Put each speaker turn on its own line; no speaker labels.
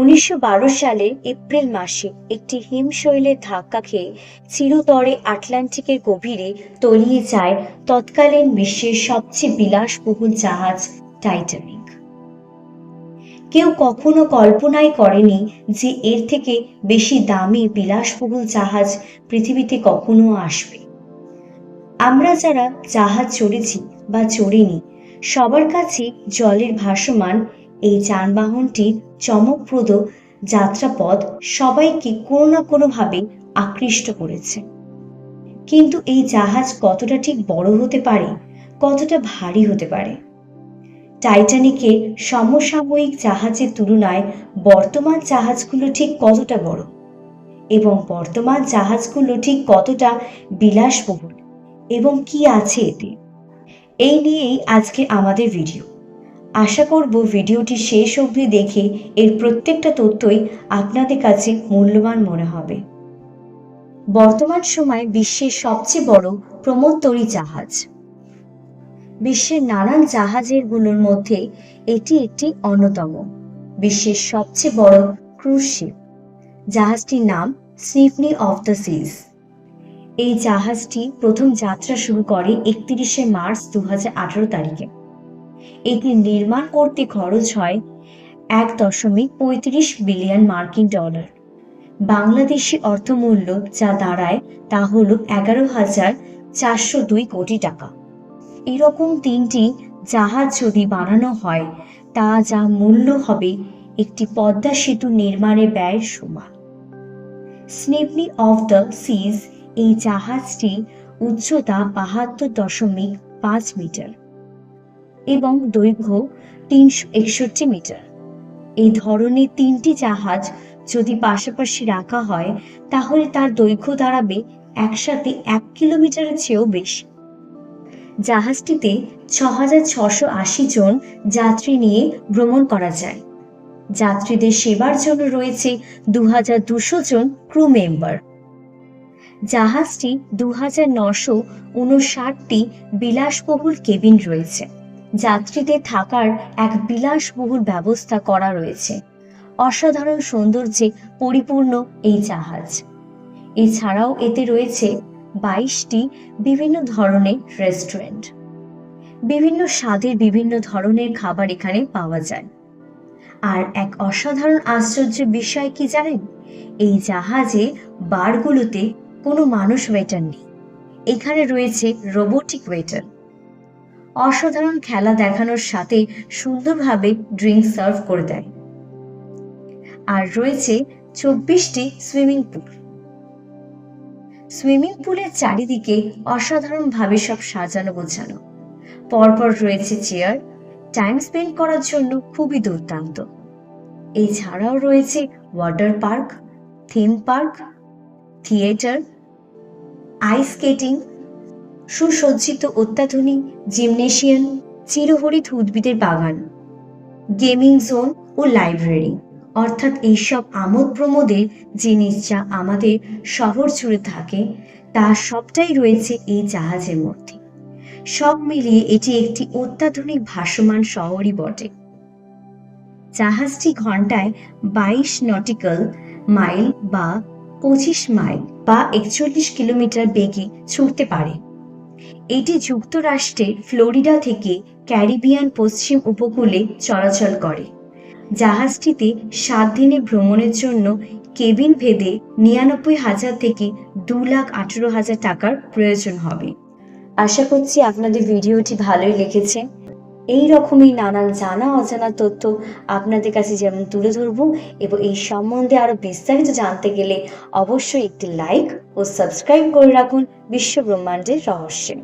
উনিশশো সালে এপ্রিল মাসে একটি হিমশৈলের ধাক্কা খেয়ে চিরতরে আটলান্টিকের গভীরে তলিয়ে যায় তৎকালীন বিশ্বের সবচেয়ে বিলাসবহুল জাহাজ টাইটানিক। কেউ কখনো কল্পনাই করেনি যে এর থেকে বেশি দামি বিলাসবহুল জাহাজ পৃথিবীতে কখনো আসবে। আমরা যারা জাহাজ চড়েছি বা চড়িনি, সবার কাছে জলের ভাসমান এই যানবাহনটির চমকপ্রদ যাত্রাপথ সবাইকে কোনো না কোনোভাবে আকৃষ্ট করেছে। কিন্তু এই জাহাজ কতটা ঠিক বড় হতে পারে, কতটা ভারী হতে পারে? টাইটানিকের সমসাময়িক জাহাজের তুলনায় বর্তমান জাহাজগুলো ঠিক কতটা বড়? এবং বর্তমান জাহাজগুলো ঠিক কতটা বিলাসবহুল? এবং কি আছে এতে? এই নিয়েই আজকে আমাদের ভিডিও। আশা করব ভিডিওটি শেষ অবধি দেখে এর প্রত্যেকটা তথ্যই আপনাদের কাছে মূল্যবান মনে হবে। বর্তমান সময়ে বিশ্বের সবচেয়ে বড় প্রমোত্তরী জাহাজ। বিশ্বের নানান জাহাজেরগুলোর মধ্যে এটি একটি অন্যতম, বিশ্বের সবচেয়ে বড় ক্রুজ শিপ। জাহাজটির নাম সিফনি অফ দ্য সিজ। এই জাহাজটি প্রথম যাত্রা শুরু করে একত্রিশে মার্চ দু হাজার আঠারো তারিখে। এটি নির্মাণ করতে খরচ হয় এক দশমিক পঁয়ত্রিশ বিলিয়ন মার্কিন ডলার। বাংলাদেশি অর্থমূল্য যা দাঁড়ায় তা হল এগারো হাজার চারশো দুই কোটি টাকা। এরকম তিনটি জাহাজ যদি বানানো হয়, তা যা মূল্য হবে একটি পদ্মা সেতু নির্মাণে ব্যয়ের সমান। স্নিপনি অফ দ্য সিজ এই জাহাজটি উচ্চতা বাহাত্তর দশমিক পাঁচ মিটার। এবং দৈর্ঘ্য তিনশো একষট্টি মিটার। এই ধরনের তিনটি জাহাজ যদি পাশাপাশি রাখা হয়, তাহলে তার দৈর্ঘ্য দাঁড়াবে একসাথে এক কিলোমিটারের চেয়েও বেশি। জাহাজটিতে ছ হাজার ছশো আশি জন যাত্রী নিয়ে ভ্রমণ করা যায়। যাত্রীদের সেবার জন্য রয়েছে দু হাজার দুশো জন ক্রু মেম্বার। জাহাজটি দু হাজার নশো উনষাটটি বিলাসবহুল কেবিন রয়েছে। যাত্রীদের থাকার এক বিলাসবহুল ব্যবস্থা করা রয়েছে। অসাধারণ সৌন্দর্যে পরিপূর্ণ এই জাহাজ। এছাড়াও এতে রয়েছে বাইশটি বিভিন্ন ধরনের রেস্টুরেন্ট। বিভিন্ন স্বাদের বিভিন্ন ধরনের খাবার এখানে পাওয়া যায়। আর এক অসাধারণ আশ্চর্যের বিষয় কি জানেন? এই জাহাজে বারগুলোতে কোনো মানুষ ওয়েটার নেই। এখানে রয়েছে রোবোটিক ওয়েটার। অসাধারণ খেলা দেখানোর সাথে সুন্দরভাবে ড্রিঙ্ক সার্ভ করে দেয়। আর রয়েছে চব্বিশটি সুইমিং পুল। সুইমিং পুলের চারিদিকে অসাধারণভাবে সব সাজানো গোছানো। পরপর রয়েছে চেয়ার। টাইম স্পেন্ড করার জন্য খুবই দুর্দান্ত। এছাড়াও রয়েছে water park, theme park, theatre, ice skating সুসজ্জিত অত্যাধুনিক জিমনেশিয়ান চিরহরিত উদ্ভিদের বাগান, গেমিং জোন ও লাইব্রেরি। অর্থাৎ এইসব আমোদ প্রমোদের জিনিস যা আমাদের শহর জুড়ে থাকে, তা সবটাই রয়েছে এই জাহাজের মধ্যে। সব মিলিয়ে এটি একটি অত্যাধুনিক ভাসমান শহরই বটে। জাহাজটি ঘন্টায় বাইশ নটিক্যাল মাইল বা পঁচিশ মাইল বা একচল্লিশ কিলোমিটার বেগে ছুটতে পারে। এটি যুক্তরাষ্ট্রের ফ্লোরিডা থেকে ক্যারিবিয়ান পশ্চিম উপকূলে চলাচল করে। জাহাজটিতে সাত দিনে ভ্রমণের জন্য কেবিন ভেদে নিরানব্বই হাজার থেকে দু লাখ আঠেরো হাজার টাকার প্রয়োজন হবে। আশা করছি আপনাদের ভিডিওটি ভালোই লেগেছে। এই রকমই নানান জানা অজানা তথ্য আপনাদের কাছে যেমন তুলে ধরব এবং এই সম্বন্ধে আরও বিস্তারিত জানতে গেলে অবশ্যই একটি লাইক ও সাবস্ক্রাইব করে রাখুন বিশ্ব ব্রহ্মাণ্ডের রহস্যে।